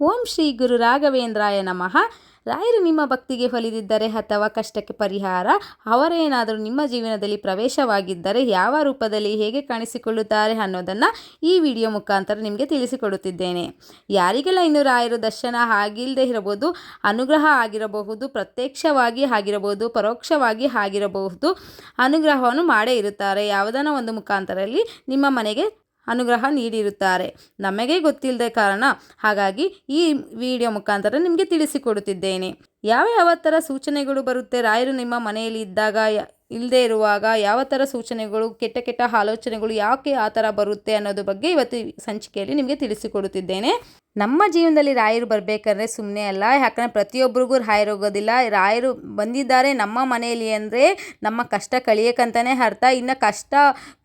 ಓಂ ಶ್ರೀ ಗುರು ರಾಘವೇಂದ್ರಾಯ ನಮಃ. ರಾಯರು ನಿಮ್ಮ ಭಕ್ತಿಗೆ ಹೊಲಿದಿದ್ದರೆ ಅಥವಾ ಕಷ್ಟಕ್ಕೆ ಪರಿಹಾರ, ಅವರೇನಾದರೂ ನಿಮ್ಮ ಜೀವನದಲ್ಲಿ ಪ್ರವೇಶವಾಗಿದ್ದರೆ ಯಾವ ರೂಪದಲ್ಲಿ ಹೇಗೆ ಕಾಣಿಸಿಕೊಳ್ಳುತ್ತಾರೆ ಅನ್ನೋದನ್ನು ಈ ವಿಡಿಯೋ ಮುಖಾಂತರ ನಿಮಗೆ ತಿಳಿಸಿಕೊಡುತ್ತಿದ್ದೇನೆ. ಯಾರಿಗೆಲ್ಲ ಇನ್ನು ರಾಯರು ದರ್ಶನ ಆಗಿಲ್ಲದೆ ಇರಬಹುದು, ಅನುಗ್ರಹ ಆಗಿರಬಹುದು, ಪ್ರತ್ಯಕ್ಷವಾಗಿ ಆಗಿರಬಹುದು, ಪರೋಕ್ಷವಾಗಿ ಆಗಿರಬಹುದು, ಅನುಗ್ರಹವನ್ನು ಮಾಡೇ ಇರುತ್ತಾರೆ, ಯಾವುದನ್ನ ಒಂದು ಮುಖಾಂತರಲ್ಲಿ ನಿಮ್ಮ ಮನೆಗೆ ಅನುಗ್ರಹ ನೀಡಿರುತ್ತಾರೆ. ನಮಗೆ ಗೊತ್ತಿಲ್ಲದೆ ಕಾರಣ ಹಾಗಾಗಿ ಈ ವಿಡಿಯೋ ಮುಖಾಂತರ ನಿಮಗೆ ತಿಳಿಸಿಕೊಡುತ್ತಿದ್ದೇನೆ. ಯಾವ ಯಾವ ಥರ ಸೂಚನೆಗಳು ಬರುತ್ತೆ? ರಾಯರು ನಿಮ್ಮ ಮನೆಯಲ್ಲಿ ಇದ್ದಾಗ ಇಲ್ಲದೆ ಇರುವಾಗ ಯಾವ ಥರ ಸೂಚನೆಗಳು, ಕೆಟ್ಟ ಕೆಟ್ಟ ಆಲೋಚನೆಗಳು ಯಾಕೆ ಆ ಥರ ಬರುತ್ತೆ ಅನ್ನೋದ್ರ ಬಗ್ಗೆ ಇವತ್ತು ಸಂಚಿಕೆಯಲ್ಲಿ ನಿಮಗೆ ತಿಳಿಸಿಕೊಡುತ್ತಿದ್ದೇನೆ. ನಮ್ಮ ಜೀವನದಲ್ಲಿ ರಾಯರು ಬರಬೇಕಂದ್ರೆ ಸುಮ್ಮನೆ ಅಲ್ಲ. ಯಾಕಂದರೆ ಪ್ರತಿಯೊಬ್ಬರಿಗೂ ರಾಯರು ಹೋಗೋದಿಲ್ಲ. ರಾಯರು ಬಂದಿದ್ದಾರೆ ನಮ್ಮ ಮನೆಯಲ್ಲಿ ಅಂದರೆ ನಮ್ಮ ಕಷ್ಟ ಕಳಿಯೋಕ್ಕಂತಲೇ ಅರ್ಥ. ಇನ್ನು ಕಷ್ಟ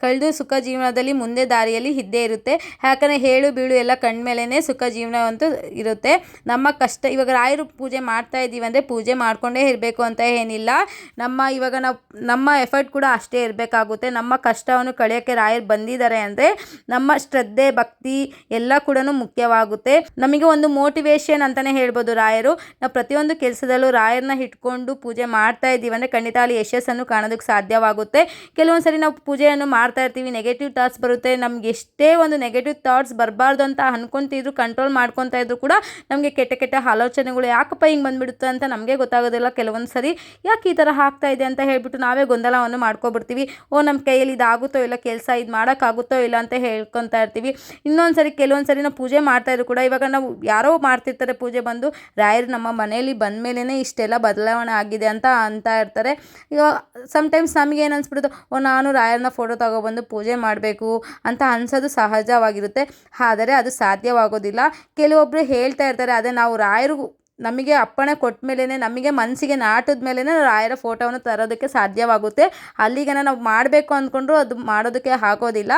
ಕಳೆದು ಸುಖ ಜೀವನದಲ್ಲಿ ಮುಂದೆ ದಾರಿಯಲ್ಲಿ ಇದ್ದೇ ಇರುತ್ತೆ. ಯಾಕಂದರೆ ಹೇಳು, ಬೀಳು ಎಲ್ಲ ಕಣ್ಮೇಲೇ ಸುಖ ಜೀವನವಂತೂ ಇರುತ್ತೆ. ನಮ್ಮ ಕಷ್ಟ, ಇವಾಗ ರಾಯರು ಪೂಜೆ ಮಾಡ್ತಾ ಇದ್ದೀವಿ ಅಂದರೆ ಪೂಜೆ ಮಾಡಿಕೊಂಡೇ ಇರಬೇಕು ಅಂತ ಏನಿಲ್ಲ. ನಮ್ಮ ಇವಾಗ ನಾವು, ನಮ್ಮ ಎಫರ್ಟ್ ಕೂಡ ಅಷ್ಟೇ ಇರಬೇಕಾಗುತ್ತೆ. ನಮ್ಮ ಕಷ್ಟವನ್ನು ಕಳೆಯೋಕ್ಕೆ ರಾಯರು ಬಂದಿದ್ದಾರೆ ಅಂದರೆ ನಮ್ಮ ಶ್ರದ್ಧೆ, ಭಕ್ತಿ ಎಲ್ಲ ಕೂಡ ಮುಖ್ಯವಾಗುತ್ತೆ. ನಮಗೆ ಒಂದು ಮೋಟಿವೇಶನ್ ಅಂತಲೇ ಹೇಳ್ಬೋದು ರಾಯರು. ನಾವು ಪ್ರತಿಯೊಂದು ಕೆಲಸದಲ್ಲೂ ರಾಯರನ್ನ ಇಟ್ಕೊಂಡು ಪೂಜೆ ಮಾಡ್ತಾ ಇದ್ದೀವಿ ಅಂದರೆ ಖಂಡಿತ ಅಲ್ಲಿ ಯಶಸ್ಸನ್ನು ಕಾಣೋದಕ್ಕೆ ಸಾಧ್ಯವಾಗುತ್ತೆ. ಕೆಲವೊಂದು ಸರಿ ನಾವು ಪೂಜೆಯನ್ನು ಮಾಡ್ತಾ ಇರ್ತೀವಿ ನೆಗೆಟಿವ್ ಥಾಟ್ಸ್ ಬರುತ್ತೆ. ನಮ್ಗೆ ಎಷ್ಟೇ ಒಂದು ನೆಗೆಟಿವ್ ಥಾಟ್ಸ್ ಬರಬಾರ್ದು ಅಂತ ಅನ್ಕೊಂತಿದ್ರು ಕಂಟ್ರೋಲ್ ಮಾಡ್ಕೊತಾ ಇದ್ರು ಕೂಡ ನಮಗೆ ಕೆಟ್ಟ ಕೆಟ್ಟ ಆಲೋಚನೆಗಳು ಯಾಕಪ್ಪ ಹಿಂಗೆ ಬಂದ್ಬಿಡುತ್ತೆ ಅಂತ ನಮಗೆ ಗೊತ್ತಾಗೋದಿಲ್ಲ. ಕೆಲವೊಂದು ಸರಿ ಯಾಕೆ ಈ ಥರ ಆಗ್ತಾ ಇದೆ ಅಂತ ಹೇಳ್ಬಿಟ್ಟು ನಾವೇ ಗೊಂದಲವನ್ನು ಮಾಡ್ಕೊಬಿಡ್ತೀವಿ. ಓ ನಮ್ಮ ಕೈಯಲ್ಲಿ ಇದಾಗುತ್ತೋ ಇಲ್ಲ, ಕೆಲಸ ಇದು ಮಾಡೋಕ್ಕಾಗುತ್ತೋ ಇಲ್ಲ ಅಂತ ಹೇಳ್ಕೊತಾ ಇರ್ತೀವಿ. ಇನ್ನೊಂದು ಸರಿ ಕೆಲವೊಂದು ಸರಿ ನಾವು ಪೂಜೆ ಮಾಡ್ತಾ ಇದ್ರು ಕೂಡ ಇವಾಗ ನಾವು ಯಾರೋ ಮಾಡ್ತಿರ್ತಾರೆ ಪೂಜೆ ಬಂದು, ರಾಯರು ನಮ್ಮ ಮನೆಯಲ್ಲಿ ಬಂದ ಮೇಲೇ ಇಷ್ಟೆಲ್ಲ ಬದಲಾವಣೆ ಆಗಿದೆ ಅಂತ ಅಂತ ಇರ್ತಾರೆ. ಈಗ ಸಮ್ಟೈಮ್ಸ್ ಏನು ಅನ್ಸ್ಬಿಡೋದು ಓ, ನಾನು ರಾಯರನ್ನ ಫೋಟೋ ತಗೊಬಂದು ಪೂಜೆ ಮಾಡಬೇಕು ಅಂತ ಅನ್ಸೋದು ಸಹಜವಾಗಿರುತ್ತೆ. ಆದರೆ ಅದು ಸಾಧ್ಯವಾಗೋದಿಲ್ಲ. ಕೆಲವೊಬ್ಬರು ಹೇಳ್ತಾ ಇರ್ತಾರೆ, ಅದೇ ನಾವು ರಾಯರು ನಮಗೆ ಅಪ್ಪಣೆ ಕೊಟ್ಟ ಮೇಲೇ ನಮಗೆ ಮನಸ್ಸಿಗೆ ನಾಟದ ಮೇಲೇ ರಾಯರ ಫೋಟೋವನ್ನು ತರೋದಕ್ಕೆ ಸಾಧ್ಯವಾಗುತ್ತೆ. ಅಲ್ಲಿಗೆ ನಾವು ಮಾಡಬೇಕು ಅಂದ್ಕೊಂಡ್ರು ಅದು ಮಾಡೋದಕ್ಕೆ ಆಗೋದಿಲ್ಲ.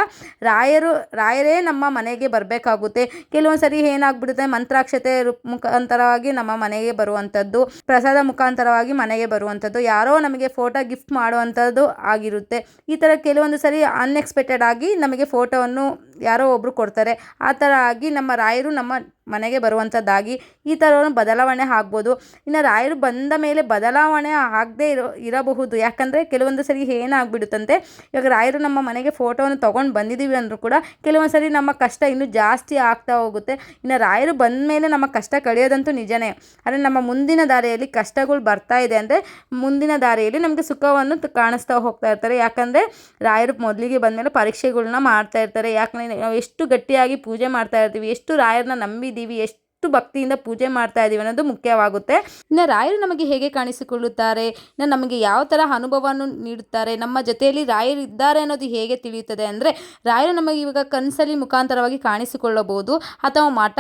ರಾಯರು, ರಾಯರೇ ನಮ್ಮ ಮನೆಗೆ ಬರಬೇಕಾಗುತ್ತೆ. ಕೆಲವೊಂದು ಸರಿ ಏನಾಗ್ಬಿಡುತ್ತೆ, ಮಂತ್ರಾಕ್ಷತೆ ಮುಖಾಂತರವಾಗಿ ನಮ್ಮ ಮನೆಗೆ ಬರುವಂಥದ್ದು, ಪ್ರಸಾದ ಮುಖಾಂತರವಾಗಿ ಮನೆಗೆ ಬರುವಂಥದ್ದು, ಯಾರೋ ನಮಗೆ ಫೋಟೋ ಗಿಫ್ಟ್ ಮಾಡುವಂಥದ್ದು ಆಗಿರುತ್ತೆ. ಈ ಥರ ಕೆಲವೊಂದು ಸರಿ ಅನ್ಎಕ್ಸ್ಪೆಕ್ಟೆಡ್ ಆಗಿ ನಮಗೆ ಫೋಟೋವನ್ನು ಯಾರೋ ಒಬ್ಬರು ಕೊಡ್ತಾರೆ. ಆ ಥರ ಆಗಿ ನಮ್ಮ ರಾಯರು ನಮ್ಮ ಮನೆಗೆ ಬರುವಂಥದ್ದಾಗಿ ಈ ಥರ ಬದಲಾವಣೆ ಆಗ್ಬೋದು. ಇನ್ನು ರಾಯರು ಬಂದ ಮೇಲೆ ಬದಲಾವಣೆ ಆಗದೇ ಇರೋ, ಇರಬಹುದು. ಯಾಕಂದರೆ ಕೆಲವೊಂದು ಸರಿ ಏನಾಗ್ಬಿಡುತ್ತಂತೆ? ಇವಾಗ ರಾಯರು ನಮ್ಮ ಮನೆಗೆ ಫೋಟೋವನ್ನು ತೊಗೊಂಡು ಬಂದಿದ್ದೀವಿ ಅಂದರೂ ಕೂಡ ಕೆಲವೊಂದು ಸರಿ ನಮ್ಮ ಕಷ್ಟ ಇನ್ನೂ ಜಾಸ್ತಿ ಆಗ್ತಾ ಹೋಗುತ್ತೆ. ಇನ್ನು ರಾಯರು ಬಂದ ಮೇಲೆ ನಮ್ಮ ಕಷ್ಟ ಕಳೆಯೋದಂತೂ ನಿಜನೇ. ಆದರೆ ನಮ್ಮ ಮುಂದಿನ ದಾರಿಯಲ್ಲಿ ಕಷ್ಟಗಳು ಬರ್ತಾ ಇದೆ ಅಂದರೆ ಮುಂದಿನ ದಾರಿಯಲ್ಲಿ ನಮಗೆ ಸುಖವನ್ನು ಕಾಣಿಸ್ತಾ ಹೋಗ್ತಾ ಇರ್ತಾರೆ. ಯಾಕಂದರೆ ರಾಯರು ಮೊದಲಿಗೆ ಬಂದಮೇಲೆ ಪರೀಕ್ಷೆಗಳನ್ನ ಮಾಡ್ತಾ ಇರ್ತಾರೆ. ಯಾಕಂದರೆ ನಾವು ಎಷ್ಟು ಗಟ್ಟಿಯಾಗಿ ಪೂಜೆ ಮಾಡ್ತಾ ಇರ್ತೀವಿ, ಎಷ್ಟು ರಾಯರನ್ನ ನಂಬಿದ್ದೀವಿ ಎಷ್ಟು ಭಕ್ತಿಯಿಂದ ಪೂಜೆ ಮಾಡ್ತಾ ಇದ್ದೀವಿ ಅನ್ನೋದು ಮುಖ್ಯವಾಗುತ್ತೆ. ಇನ್ನು ರಾಯರು ನಮಗೆ ಹೇಗೆ ಕಾಣಿಸಿಕೊಳ್ಳುತ್ತಾರೆ ಇನ್ನು ನಮಗೆ ಯಾವ ಥರ ಅನುಭವವನ್ನು ನೀಡುತ್ತಾರೆ, ನಮ್ಮ ಜೊತೆಯಲ್ಲಿ ರಾಯರು ಇದ್ದಾರೆ ಅನ್ನೋದು ಹೇಗೆ ತಿಳಿಯುತ್ತದೆ ಅಂದರೆ, ರಾಯರು ನಮಗೆ ಇವಾಗ ಕನಸಲ್ಲಿ ಮುಖಾಂತರವಾಗಿ ಕಾಣಿಸಿಕೊಳ್ಳಬಹುದು, ಅಥವಾ ಮಠ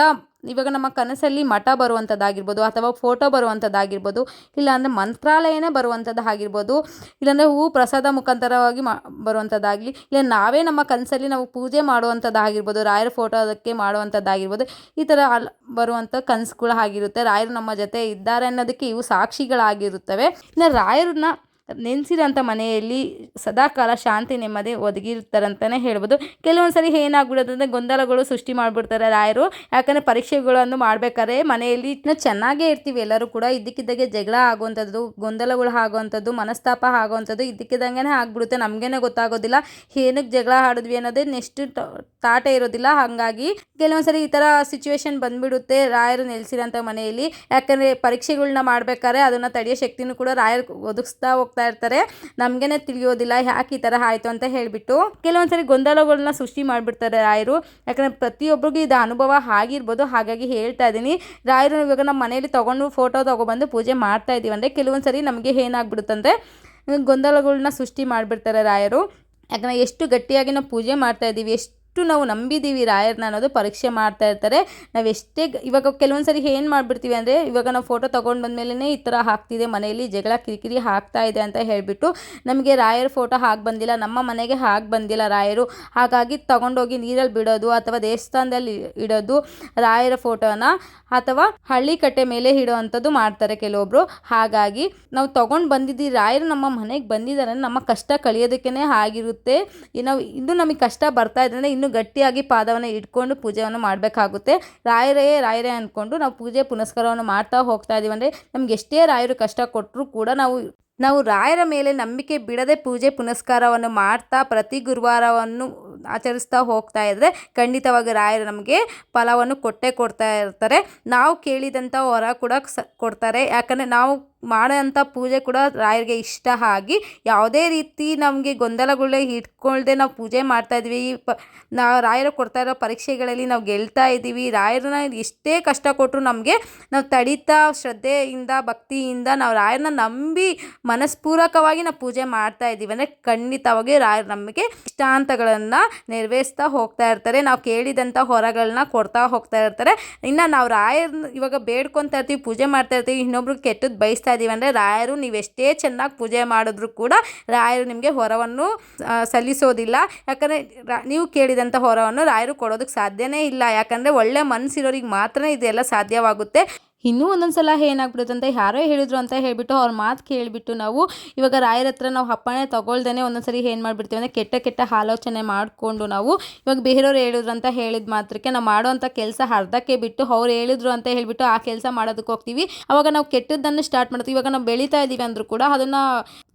ಇವಾಗ ನಮ್ಮ ಕನಸಲ್ಲಿ ಮಠ ಬರುವಂಥದ್ದಾಗಿರ್ಬೋದು ಅಥವಾ ಫೋಟೋ ಬರುವಂಥದ್ದಾಗಿರ್ಬೋದು, ಇಲ್ಲಾಂದರೆ ಮಂತ್ರಾಲಯನೇ ಬರುವಂಥದ್ದು ಆಗಿರ್ಬೋದು, ಇಲ್ಲಾಂದರೆ ಹೂ ಪ್ರಸಾದ ಮುಖಾಂತರವಾಗಿ ಮಾ, ಬರುವಂಥದ್ದಾಗಲಿ, ಇಲ್ಲ ನಾವೇ ನಮ್ಮ ಕನಸಲ್ಲಿ ನಾವು ಪೂಜೆ ಮಾಡುವಂಥದ್ದಾಗಿರ್ಬೋದು, ರಾಯರ ಫೋಟೋ ಅದಕ್ಕೆ ಮಾಡುವಂಥದ್ದಾಗಿರ್ಬೋದು, ಈ ಥರ ಅಲ್, ಬರುವಂಥ ಕನಸುಗಳು ಆಗಿರುತ್ತೆ. ರಾಯರು ನಮ್ಮ ಜೊತೆ ಇದ್ದಾರೆ ಅನ್ನೋದಕ್ಕೆ ಇವು ಸಾಕ್ಷಿಗಳಾಗಿರುತ್ತವೆ. ಇನ್ನು ರಾಯರನ್ನ ನೆನೆಸಿರೋಂಥ ಮನೆಯಲ್ಲಿ ಸದಾಕಾಲ ಶಾಂತಿ ನೆಮ್ಮದಿ ಒದಗಿರ್ತಾರಂತಲೇ ಹೇಳ್ಬೋದು. ಕೆಲವೊಂದು ಸರಿ ಏನಾಗ್ಬಿಡೋದಂದರೆ ಗೊಂದಲಗಳು ಸೃಷ್ಟಿ ಮಾಡಿಬಿಡ್ತಾರೆ ರಾಯರು. ಯಾಕಂದರೆ ಪರೀಕ್ಷೆಗಳನ್ನು ಮಾಡಬೇಕಾದ್ರೆ ಮನೆಯಲ್ಲಿ ಚೆನ್ನಾಗೇ ಇರ್ತೀವಿ. ಎಲ್ಲರೂ ಕೂಡ ಇದ್ದಕ್ಕಿದ್ದಾಗೆ ಜಗಳ ಆಗುವಂಥದ್ದು, ಗೊಂದಲಗಳು ಆಗುವಂಥದ್ದು, ಮನಸ್ತಾಪ ಆಗುವಂಥದ್ದು ಇದ್ದಕ್ಕಿದ್ದಂಗೆ ಆಗ್ಬಿಡುತ್ತೆ. ನಮಗೇನೆ ಗೊತ್ತಾಗೋದಿಲ್ಲ. ಏನಕ್ಕೆ ಜಗಳ ಆಡಿದ್ವಿ ಅನ್ನೋದೇ ನೆಕ್ಸ್ಟ್ ತಾಟ ಇರೋದಿಲ್ಲ. ಹಾಗಾಗಿ ಕೆಲವೊಂದು ಸರಿ ಈ ಥರ ಸಿಚುವೇಶನ್ ಬಂದ್ಬಿಡುತ್ತೆ ರಾಯರು ನೆಲೆಸಿರೋಂಥ ಮನೆಯಲ್ಲಿ. ಯಾಕಂದರೆ ಪರೀಕ್ಷೆಗಳನ್ನ ಮಾಡಬೇಕಾದ್ರೆ ಅದನ್ನು ತಡೆಯೋ ಶಕ್ತಿನೂ ಕೂಡ ರಾಯರು ಒದಗಿಸ್ತಾ ಹೋಗ್ತಾ ಇರ್ತಾರೆ. ನಮಗೇನೆ ತಿಳಿಯೋದಿಲ್ಲ ಯಾಕೆ ಈ ಥರ ಆಯಿತು ಅಂತ ಹೇಳಿಬಿಟ್ಟು ಕೆಲವೊಂದ್ಸರಿ ಗೊಂದಲಗಳನ್ನ ಸೃಷ್ಟಿ ಮಾಡಿಬಿಡ್ತಾರೆ ರಾಯರು. ಯಾಕಂದ್ರೆ ಪ್ರತಿಯೊಬ್ಬರಿಗೂ ಇದು ಅನುಭವ ಆಗಿರ್ಬೋದು. ಹಾಗಾಗಿ ಹೇಳ್ತಾ ಇದ್ದೀನಿ ರಾಯರು ಇವಾಗ ನಮ್ಮ ಮನೆಯಲ್ಲಿ ತಗೊಂಡು ಫೋಟೋ ತೊಗೊಬಂದು ಪೂಜೆ ಮಾಡ್ತಾ ಇದ್ದೀವಿ ಅಂದರೆ ಕೆಲವೊಂದ್ಸರಿ ನಮಗೆ ಏನಾಗ್ಬಿಡುತ್ತಂದರೆ ಗೊಂದಲಗಳನ್ನ ಸೃಷ್ಟಿ ಮಾಡಿಬಿಡ್ತಾರೆ ರಾಯರು. ಯಾಕಂದ್ರೆ ಎಷ್ಟು ಗಟ್ಟಿಯಾಗಿ ನಾವು ಪೂಜೆ ಮಾಡ್ತಾ ಇದ್ದೀವಿ ಎಷ್ಟು ಎಷ್ಟು ನಾವು ನಂಬಿದ್ದೀವಿ ರಾಯರ್ನ ಅನ್ನೋದು ಪರೀಕ್ಷೆ ಮಾಡ್ತಾ ಇರ್ತಾರೆ. ನಾವು ಎಷ್ಟೇ ಇವಾಗ ಕೆಲವೊಂದು ಸರಿ ಏನು ಮಾಡಿಬಿಡ್ತೀವಿ ಅಂದರೆ, ಇವಾಗ ನಾವು ಫೋಟೋ ತೊಗೊಂಡು ಬಂದಮೇಲೆ ಈ ಥರ ಹಾಕ್ತಿದೆ, ಮನೆಯಲ್ಲಿ ಜಗಳ ಕಿರಿಕಿರಿ ಹಾಕ್ತಾ ಇದೆ ಅಂತ ಹೇಳಿಬಿಟ್ಟು ನಮಗೆ ರಾಯರ ಫೋಟೋ ಹಾಗೆ ಬಂದಿಲ್ಲ, ನಮ್ಮ ಮನೆಗೆ ಹಾಗೆ ಬಂದಿಲ್ಲ ರಾಯರು. ಹಾಗಾಗಿ ತೊಗೊಂಡೋಗಿ ನೀರಲ್ಲಿ ಬಿಡೋದು ಅಥವಾ ದೇವಸ್ಥಾನದಲ್ಲಿ ಇಡೋದು ರಾಯರ ಫೋಟೋನ ಅಥವಾ ಹಳ್ಳಿ ಕಟ್ಟೆ ಮೇಲೆ ಇಡೋ ಅಂಥದ್ದು ಮಾಡ್ತಾರೆ ಕೆಲವೊಬ್ಬರು ಹಾಗಾಗಿ ನಾವು ತೊಗೊಂಡು ಬಂದಿದ್ದೀವಿ ರಾಯರು ನಮ್ಮ ಮನೆಗೆ ಬಂದಿದ್ದಾರೆ ನಮ್ಮ ಕಷ್ಟ ಕಳಿಯೋದಕ್ಕೇ ಆಗಿರುತ್ತೆ. ನಾವು, ಇನ್ನೂ ನಮಗೆ ಕಷ್ಟ ಬರ್ತಾ ಇದ್ರೆ ಇನ್ನು ಗಟ್ಟಿಯಾಗಿ ಪಾದವನ್ನು ಇಟ್ಕೊಂಡು ಪೂಜೆಯನ್ನು ಮಾಡಬೇಕಾಗುತ್ತೆ. ರಾಯರೇ ರಾಯರೇ ಅಂದ್ಕೊಂಡು ನಾವು ಪೂಜೆ ಪುನಸ್ಕಾರವನ್ನು ಮಾಡ್ತಾ ಹೋಗ್ತಾ ಇದ್ದೀವಿ ಅಂದರೆ ನಮ್ಗೆ ಎಷ್ಟೇ ರಾಯರು ಕಷ್ಟ ಕೊಟ್ಟರೂ ಕೂಡ ನಾವು ನಾವು ರಾಯರ ಮೇಲೆ ನಂಬಿಕೆ ಬಿಡದೆ ಪೂಜೆ ಪುನಸ್ಕಾರವನ್ನು ಮಾಡ್ತಾ ಪ್ರತಿ ಗುರುವಾರವನ್ನು ಆಚರಿಸ್ತಾ ಹೋಗ್ತಾ ಇದ್ದರೆ ಖಂಡಿತವಾಗಿ ರಾಯರು ನಮಗೆ ಫಲವನ್ನು ಕೊಟ್ಟೇ ಕೊಡ್ತಾ ಇರ್ತಾರೆ. ನಾವು ಕೇಳಿದಂಥ ವರ ಕೂಡ ಸ, ಕೊಡ್ತಾರೆ. ಯಾಕಂದರೆ ನಾವು ಮಾಡೋಂಥ ಪೂಜೆ ಕೂಡ ರಾಯರಿಗೆ ಇಷ್ಟ ಆಗಿ ಯಾವುದೇ ರೀತಿ ನಮಗೆ ಗೊಂದಲಗಳೇ ಇಟ್ಕೊಳ್ದೆ ನಾವು ಪೂಜೆ ಮಾಡ್ತಾ ಇದ್ವಿ. ಪ, ನಾವು ರಾಯರು ಕೊಡ್ತಾ ಇರೋ ಪರೀಕ್ಷೆಗಳಲ್ಲಿ ನಾವು ಗೆಲ್ತಾ ಇದ್ದೀವಿ. ರಾಯರನ್ನ ಎಷ್ಟೇ ಕಷ್ಟ ಕೊಟ್ಟರು ನಮಗೆ ನಾವು ತಡಿತಾ ಶ್ರದ್ಧೆಯಿಂದ, ಭಕ್ತಿಯಿಂದ ನಾವು ರಾಯರನ್ನ ನಂಬಿ ಮನಸ್ಪೂರ್ವಕವಾಗಿ ನಾವು ಪೂಜೆ ಮಾಡ್ತಾ ಇದ್ದೀವಿ. ಅಂದರೆ ಖಂಡಿತವಾಗಿ ರಾಯರು ನಮಗೆ ಇಷ್ಟಾಂತಗಳನ್ನು ನೆರವೇರಿಸ್ತಾ ಹೋಗ್ತಾ ಇರ್ತಾರೆ. ನಾವು ಕೇಳಿದಂಥ ಹೊರಗಳನ್ನ ಕೊಡ್ತಾ ಹೋಗ್ತಾ ಇರ್ತಾರೆ. ಇನ್ನು ನಾವು ರಾಯರ್ ಇವಾಗ ಬೇಡ್ಕೊತಾ ಇರ್ತೀವಿ, ಪೂಜೆ ಮಾಡ್ತಾ ಇರ್ತೀವಿ. ಇನ್ನೊಬ್ರು ಕೆಟ್ಟದ್ದು ಬಯಸ್ತಾ ಇದ್ದೀವಿ ಅಂದರೆ ರಾಯರು ನೀವು ಎಷ್ಟೇ ಚೆನ್ನಾಗಿ ಪೂಜೆ ಮಾಡಿದ್ರು ಕೂಡ ರಾಯರು ನಿಮಗೆ ಹೊರವನ್ನು ಸಲ್ಲಿಸೋದಿಲ್ಲ. ಯಾಕಂದರೆ ನೀವು ಕೇಳಿದಂಥ ಹೊರವನ್ನು ರಾಯರು ಕೊಡೋದಕ್ಕೆ ಸಾಧ್ಯನೇ ಇಲ್ಲ. ಯಾಕಂದರೆ ಒಳ್ಳೆ ಮನಸ್ಸಿರೋರಿಗೆ ಮಾತ್ರ ಇದೆಲ್ಲ ಸಾಧ್ಯವಾಗುತ್ತೆ. ಇನ್ನೂ ಒಂದೊಂದು ಸಲ ಏನಾಗ್ಬಿಡುತ್ತೆ ಯಾರೋ ಹೇಳಿದ್ರು ಅಂತ ಹೇಳಿಬಿಟ್ಟು ಅವ್ರ ಮಾತು ಕೇಳಿಬಿಟ್ಟು ನಾವು ಇವಾಗ ರಾಯರ ಹತ್ರ ನಾವು ಅಪ್ಪಣೆ ತಗೊಳ್ದೇ ಒಂದೊಂದು ಸರಿ ಏನು ಮಾಡಿಬಿಡ್ತೀವಿ ಅಂದರೆ ಕೆಟ್ಟ ಕೆಟ್ಟ ಆಲೋಚನೆ ಮಾಡಿಕೊಂಡು ನಾವು ಇವಾಗ ಬೇರೆಯವ್ರು ಹೇಳಿದ್ರು ಅಂತ ಹೇಳಿದ ಮಾತ್ರಕ್ಕೆ ನಾವು ಮಾಡೋವಂಥ ಕೆಲಸ ಅರ್ಧಕ್ಕೆ ಬಿಟ್ಟು ಅವ್ರು ಹೇಳಿದ್ರು ಅಂತ ಹೇಳಿಬಿಟ್ಟು ಆ ಕೆಲಸ ಮಾಡೋದಕ್ಕೆ ಹೋಗ್ತೀವಿ. ಅವಾಗ ನಾವು ಕೆಟ್ಟದ್ದನ್ನು ಸ್ಟಾರ್ಟ್ ಮಾಡ್ತೀವಿ. ಇವಾಗ ನಾವು ಬೆಳೀತಾ ಇದ್ದೀವಿ ಅಂದರೂ ಕೂಡ ಅದನ್ನು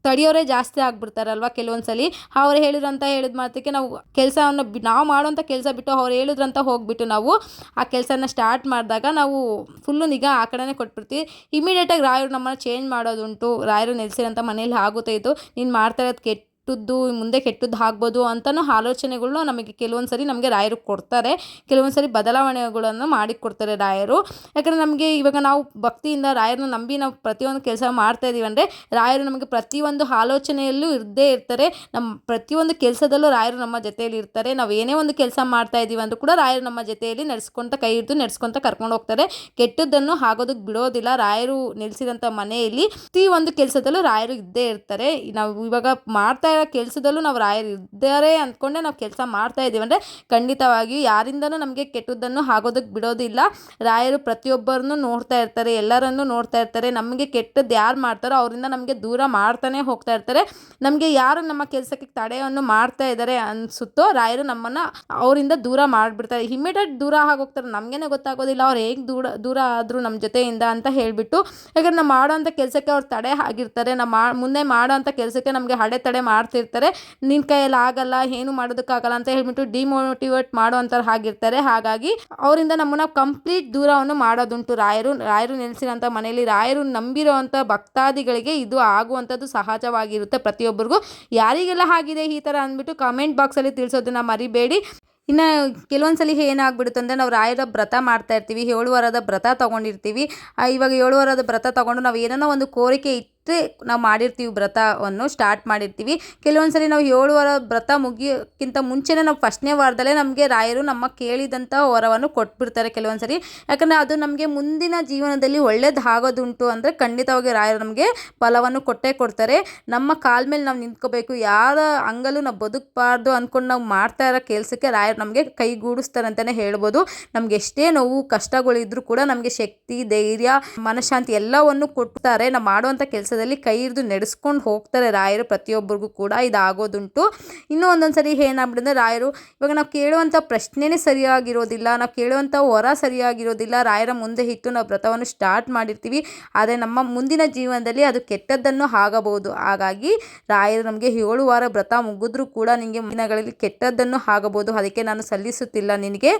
ತಡೆಯೋರೇ ಜಾಸ್ತಿ ಆಗ್ಬಿಡ್ತಾರಲ್ವ ಕೆಲವೊಂದು ಸಲ ಅವ್ರು ಅಂತ ಹೇಳಿದ ಮಾತ್ರಕ್ಕೆ ನಾವು ಕೆಲಸವನ್ನು ನಾವು ಮಾಡೋಂಥ ಕೆಲಸ ಬಿಟ್ಟು ಅವ್ರು ಅಂತ ಹೋಗ್ಬಿಟ್ಟು ನಾವು ಆ ಕೆಲಸನ ಸ್ಟಾರ್ಟ್ ಮಾಡಿದಾಗ ನಾವು ಫುಲ್ಲು ನಿಗಾ ಆ ಕಡೆನೇ ಕೊಟ್ಬಿಡ್ತೀವಿ ಇಮಿಡಿಯೇಟಾಗಿ ರಾಯರು ನಮ್ಮನ್ನು ಚೇಂಜ್ ಮಾಡೋದುಂಟು. ರಾಯರು ನೆಲೆಸಿರೋಂಥ ಮನೇಲಿ ಆಗುತ್ತೆ ಇದು ನೀನು ಮಾಡ್ತಾ ಇರೋದು ಕೆಟ್ಟದ್ದು, ಮುಂದೆ ಕೆಟ್ಟದ್ದು ಆಗ್ಬೋದು ಅಂತಲೂ ಆಲೋಚನೆಗಳು ನಮಗೆ ಕೆಲವೊಂದು ಸರಿ ನಮಗೆ ರಾಯರು ಕೊಡ್ತಾರೆ. ಕೆಲವೊಂದು ಸರಿ ಬದಲಾವಣೆಗಳನ್ನು ಮಾಡಿ ಕೊಡ್ತಾರೆ ರಾಯರು. ಯಾಕಂದರೆ ನಮಗೆ ಇವಾಗ ನಾವು ಭಕ್ತಿಯಿಂದ ರಾಯರನ್ನ ನಂಬಿ ನಾವು ಪ್ರತಿಯೊಂದು ಕೆಲಸ ಮಾಡ್ತಾ ಇದ್ದೀವಿ ಅಂದರೆ ರಾಯರು ನಮಗೆ ಪ್ರತಿಯೊಂದು ಆಲೋಚನೆಯಲ್ಲೂ ಇದ್ದೇ ಇರ್ತಾರೆ. ನಮ್ಮ ಪ್ರತಿಯೊಂದು ಕೆಲಸದಲ್ಲೂ ರಾಯರು ನಮ್ಮ ಜೊತೆಯಲ್ಲಿ ಇರ್ತಾರೆ. ನಾವು ಏನೇ ಒಂದು ಕೆಲಸ ಮಾಡ್ತಾ ಇದ್ದೀವಿ ಅಂದರೂ ಕೂಡ ರಾಯರು ನಮ್ಮ ಜೊತೆಯಲ್ಲಿ ನಡೆಸ್ಕೊಂತ ಕೈ ಹಿಡಿದು ನಡೆಸ್ಕೊಂತ ಕರ್ಕೊಂಡು ಹೋಗ್ತಾರೆ. ಕೆಟ್ಟದ್ದನ್ನು ಆಗೋದಕ್ಕೆ ಬಿಡೋದಿಲ್ಲ. ರಾಯರು ನೆಲೆಸಿದಂಥ ಮನೆಯಲ್ಲಿ ಪ್ರತಿ ಒಂದು ಕೆಲಸದಲ್ಲೂ ರಾಯರು ಇದ್ದೇ ಇರ್ತಾರೆ. ನಾವು ಇವಾಗ ಮಾಡ್ತಾ ಕೆಲಸದಲ್ಲೂ ನಾವು ರಾಯರು ಇದ್ದಾರೆ ಅಂದ್ಕೊಂಡೆ ನಾವು ಕೆಲಸ ಮಾಡ್ತಾ ಇದ್ದೀವಿ ಅಂದರೆ ಖಂಡಿತವಾಗಿಯೂ ಯಾರಿಂದನೂ ನಮಗೆ ಕೆಟ್ಟದ್ದನ್ನು ಆಗೋದಕ್ಕೆ ಬಿಡೋದಿಲ್ಲ. ರಾಯರು ಪ್ರತಿಯೊಬ್ಬರನ್ನು ನೋಡ್ತಾ ಇರ್ತಾರೆ, ಎಲ್ಲರನ್ನೂ ನೋಡ್ತಾ ಇರ್ತಾರೆ. ನಮಗೆ ಕೆಟ್ಟದ್ದು ಯಾರು ಮಾಡ್ತಾರೋ ಅವರಿಂದ ನಮಗೆ ದೂರ ಮಾಡ್ತಾನೆ ಹೋಗ್ತಾ ಇರ್ತಾರೆ. ನಮಗೆ ಯಾರು ನಮ್ಮ ಕೆಲಸಕ್ಕೆ ತಡೆಯನ್ನು ಮಾಡ್ತಾ ಇದ್ದಾರೆ ಅನಿಸುತ್ತೋ ರಾಯರು ನಮ್ಮನ್ನು ಅವರಿಂದ ದೂರ ಮಾಡಿಬಿಡ್ತಾರೆ. ಇಮಿಡಿಯೇಟ್ ದೂರ ಆಗೋಗ್ತಾರೆ. ನಮಗೇನೆ ಗೊತ್ತಾಗೋದಿಲ್ಲ ಅವ್ರು ಹೇಗೆ ದೂರ ದೂರ ಆದರೂ ನಮ್ಮ ಜೊತೆಯಿಂದ ಅಂತ ಹೇಳಿಬಿಟ್ಟು. ಯಾಕಂದ್ರೆ ನಾವು ಮಾಡೋಂಥ ಕೆಲಸಕ್ಕೆ ಅವ್ರು ತಡೆ ಆಗಿರ್ತಾರೆ. ನಾವು ಮಾ, ಮುಂದೆ ಮಾಡೋಂಥ ಕೆಲಸಕ್ಕೆ ನಮಗೆ ಅಡೆತಡೆ ಮಾಡ್ತಿರ್ತಾರೆ. ನಿನ್ನ ಕೈಯಲ್ಲಿ ಆಗಲ್ಲ, ಏನು ಮಾಡೋದಕ್ಕಾಗಲ್ಲ ಅಂತ ಹೇಳ್ಬಿಟ್ಟು ಡಿಮೋಟಿವೇಟ್ ಮಾಡುವಂಥವ್ರು ಆಗಿರ್ತಾರೆ ಹಾಗಾಗಿ ಅವರಿಂದ ನಮ್ಮನ್ನ ಕಂಪ್ಲೀಟ್ ದೂರವನ್ನು ಮಾಡೋದುಂಟು ರಾಯರು. ರಾಯರು ನೆಲೆಸಿರೋಂಥ ಮನೆಯಲ್ಲಿ, ರಾಯರು ನಂಬಿರುವಂಥ ಭಕ್ತಾದಿಗಳಿಗೆ ಇದು ಆಗುವಂಥದ್ದು ಸಹಜವಾಗಿರುತ್ತೆ ಪ್ರತಿಯೊಬ್ಬರಿಗೂ. ಯಾರಿಗೆಲ್ಲ ಆಗಿದೆ ಈ ಥರ ಅಂದ್ಬಿಟ್ಟು ಕಮೆಂಟ್ ಬಾಕ್ಸಲ್ಲಿ ತಿಳಿಸೋದನ್ನ ಮರಿಬೇಡಿ. ಇನ್ನು ಕೆಲವೊಂದು ಸಲ ಏನಾಗ್ಬಿಡುತ್ತೆ ಅಂದರೆ ನಾವು ರಾಯರ ವ್ರತ ಮಾಡ್ತಾ ಇರ್ತೀವಿ ಏಳು ವಾರದ ವ್ರತ ತೊಗೊಂಡಿರ್ತೀವಿ. ಇವಾಗ ಏಳು ವಾರದ ವ್ರತ ತೊಗೊಂಡು ನಾವು ಏನೋ ಒಂದು ಕೋರಿಕೆ ಇಟ್ಟರೆ ನಾವು ಮಾಡಿರ್ತೀವಿ ವ್ರತವನ್ನು ಸ್ಟಾರ್ಟ್ ಮಾಡಿರ್ತೀವಿ. ಕೆಲವೊಂದು ಸರಿ ನಾವು ಏಳು ವಾರ ವ್ರತ ಮುಗಿಯೋಕ್ಕಿಂತ ಮುಂಚೆನೇ ನಾವು ಫಸ್ಟ್ನೇ ವಾರದಲ್ಲೇ ನಮಗೆ ರಾಯರು ನಮ್ಮ ಕೇಳಿದಂಥ ವರವನ್ನು ಕೊಟ್ಬಿಡ್ತಾರೆ ಕೆಲವೊಂದು ಸರಿ ಯಾಕಂದರೆ ಅದು ನಮಗೆ ಮುಂದಿನ ಜೀವನದಲ್ಲಿ ಒಳ್ಳೇದಾಗೋದುಂಟು ಅಂದರೆ ಖಂಡಿತವಾಗಿ ರಾಯರು ನಮಗೆ ಫಲವನ್ನು ಕೊಟ್ಟೇ ಕೊಡ್ತಾರೆ. ನಮ್ಮ ಕಾಲ ಮೇಲೆ ನಾವು ನಿಂತ್ಕೋಬೇಕು. ಯಾರ ಹಂಗಲ್ಲೂ ನಾವು ಬದುಕಬಾರ್ದು ಅಂದ್ಕೊಂಡು ನಾವು ಮಾಡ್ತಾ ಇರೋ ಕೆಲಸಕ್ಕೆ ರಾಯರು ನಮಗೆ ಕೈಗೂಡಿಸ್ತಾರೆ ಅಂತಲೇ ಹೇಳ್ಬೋದು. ನಮ್ಗೆ ಎಷ್ಟೇ ನೋವು ಕಷ್ಟಗಳಿದ್ರೂ ಕೂಡ ನಮಗೆ ಶಕ್ತಿ, ಧೈರ್ಯ, ಮನಃಶಾಂತಿ ಎಲ್ಲವನ್ನು ಕೊಡ್ತಾರೆ. ನಾವು ಮಾಡುವಂಥ ಕೆಲಸದಲ್ಲಿ ಕೈ ಹಿಡಿದು ನಡೆಸ್ಕೊಂಡು ಹೋಗ್ತಾರೆ ರಾಯರು ಪ್ರತಿಯೊಬ್ಬರಿಗೂ ಕೂಡ ಇದಾಗೋದುಂಟು. ಇನ್ನೂ ಒಂದೊಂದು ಸರಿ ಏನಾಗ್ಬಿಡುತ್ತೆ ರಾಯರು ಇವಾಗ ನಾವು ಕೇಳುವಂಥ ಪ್ರಶ್ನೆನೇ ಸರಿಯಾಗಿರೋದಿಲ್ಲ, ನಾವು ಕೇಳುವಂಥ ವರ ಸರಿಯಾಗಿರೋದಿಲ್ಲ, ರಾಯರ ಮುಂದೆ ಇತ್ತು ನಾವು ವ್ರತವನ್ನು ಸ್ಟಾರ್ಟ್ ಮಾಡಿರ್ತೀವಿ. ಆದರೆ ನಮ್ಮ ಮುಂದಿನ ಜೀವನದಲ್ಲಿ ಅದು ಕೆಟ್ಟದ್ದನ್ನು ಆಗಬಹುದು. ಹಾಗಾಗಿ ರಾಯರು ನಮಗೆ ಏಳು ವಾರ ವ್ರತ ಮುಗಿದ್ರೂ ಕೂಡ ನಿಮಗೆ ದಿನಗಳಲ್ಲಿ ಕೆಟ್ಟದ್ದನ್ನು ಆಗಬಹುದು. ಅದಕ್ಕೆ ನಾನು ಸಲ್ಲಿಸುತ್ತಿಲ್ಲ ನಿನಗೆ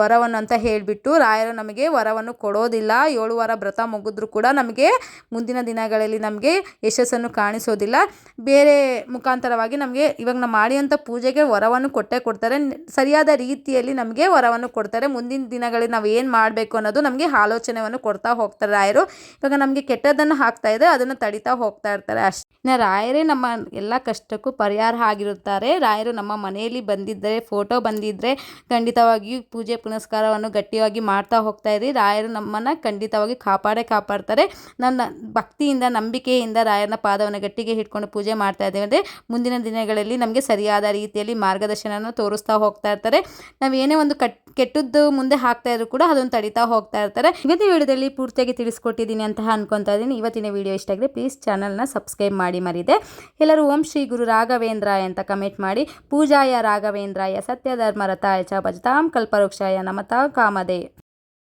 ವರವನ್ನು ಅಂತ ಹೇಳಿಬಿಟ್ಟು ರಾಯರು ನಮಗೆ ವರವನ್ನು ಕೊಡೋದಿಲ್ಲ. ಏಳು ವಾರ ವ್ರತ ಮುಗಿದ್ರೂ ಕೂಡ ನಮಗೆ ಮುಂದಿನ ದಿನಗಳಲ್ಲಿ ನಮಗೆ ಯಶಸ್ಸನ್ನು ಕಾಣಿಸೋದಿಲ್ಲ. ಬೇರೆ ಮುಖಾಂತರವಾಗಿ ನಮಗೆ ಇವಾಗ ನಾವು ಮಾಡಿದಂಥ ಪೂಜೆಗೆ ವರವನ್ನು ಕೊಟ್ಟೇ ಕೊಡ್ತಾರೆ. ಸರಿಯಾದ ರೀತಿಯಲ್ಲಿ ನಮಗೆ ವರವನ್ನು ಕೊಡ್ತಾರೆ. ಮುಂದಿನ ದಿನಗಳಲ್ಲಿ ನಾವು ಏನು ಮಾಡಬೇಕು ಅನ್ನೋದು ನಮಗೆ ಆಲೋಚನೆಯನ್ನು ಕೊಡ್ತಾ ಹೋಗ್ತಾರೆ ರಾಯರು. ಇವಾಗ ನಮಗೆ ಕೆಟ್ಟದ್ದನ್ನು ಹಾಕ್ತಾ ಇದೆ ಅದನ್ನು ತಡಿತಾ ಹೋಗ್ತಾ ಇರ್ತಾರೆ ಅಷ್ಟೇ. ರಾಯರೇ ನಮ್ಮ ಎಲ್ಲ ಕಷ್ಟಕ್ಕೂ ಪರಿಹಾರ ಆಗಿರುತ್ತಾರೆ. ರಾಯರು ನಮ್ಮ ಮನೆಯಲ್ಲಿ ಬಂದಿದ್ದರೆ ಫೋಟೋ ಬಂದಿದ್ದರೆ ಖಂಡಿತವಾಗಿಯೂ ಪೂಜೆ ಪುನಸ್ಕಾರವನ್ನು ಗಟ್ಟಿಯಾಗಿ ಮಾಡ್ತಾ ಹೋಗ್ತಾ ಇರಿ. ರಾಯರು ನಮ್ಮನ್ನು ಖಂಡಿತವಾಗಿ ಕಾಪಾಡೇ ಕಾಪಾಡ್ತಾರೆ. ನನ್ನ ಭಕ್ತಿಯಿಂದ ನಂಬಿಕೆ ನಂಬಿಕೆಯಿಂದ ರಾಯರನ ಪಾದವನ್ನು ಗಟ್ಟಿಗೆ ಹಿಡ್ಕೊಂಡು ಪೂಜೆ ಮಾಡ್ತಾ ಇದ್ದೇವೆ. ಅಂದರೆ ಮುಂದಿನ ದಿನಗಳಲ್ಲಿ ನಮಗೆ ಸರಿಯಾದ ರೀತಿಯಲ್ಲಿ ಮಾರ್ಗದರ್ಶನವನ್ನು ತೋರಿಸ್ತಾ ಹೋಗ್ತಾ ಇರ್ತಾರೆ. ನಾವು ಏನೇ ಒಂದು ಕಟ್, ಕೆಟ್ಟದ್ದು ಮುಂದೆ ಹಾಕ್ತಾ ಇದ್ರು ಕೂಡ ಅದನ್ನು ತಡಿತಾ ಹೋಗ್ತಾ ಇರ್ತಾರೆ. ಇವತ್ತಿನ ವಿಡಿಯೋದಲ್ಲಿ ಪೂರ್ತಿಯಾಗಿ ತಿಳಿಸ್ಕೊಟ್ಟಿದ್ದೀನಿ ಅಂತ ಅನ್ಕೊತಾ ಇದ್ದೀನಿ. ಇವತ್ತಿನ ವಿಡಿಯೋ ಇಷ್ಟ ಆಗಿದೆ ಪ್ಲೀಸ್ ಚಾನಲ್ನ ಸಬ್ಸ್ಕ್ರೈಬ್ ಮಾಡಿ ಮರಿದೆ. ಎಲ್ಲರೂ ಓಂ ಶ್ರೀ ಗುರು ರಾಘವೇಂದ್ರಾಯ ಅಂತ ಕಮೆಂಟ್ ಮಾಡಿ. ಪೂಜಾಯ ರಾಘವೇಂದ್ರಾಯ ಸತ್ಯಧರ್ಮ ರಥಾಯ ಚ ಭಜತಾಂ ಕಲ್ಪವೃಕ್ಷಾಯ ನಮತಾ ಕಾಮದೆ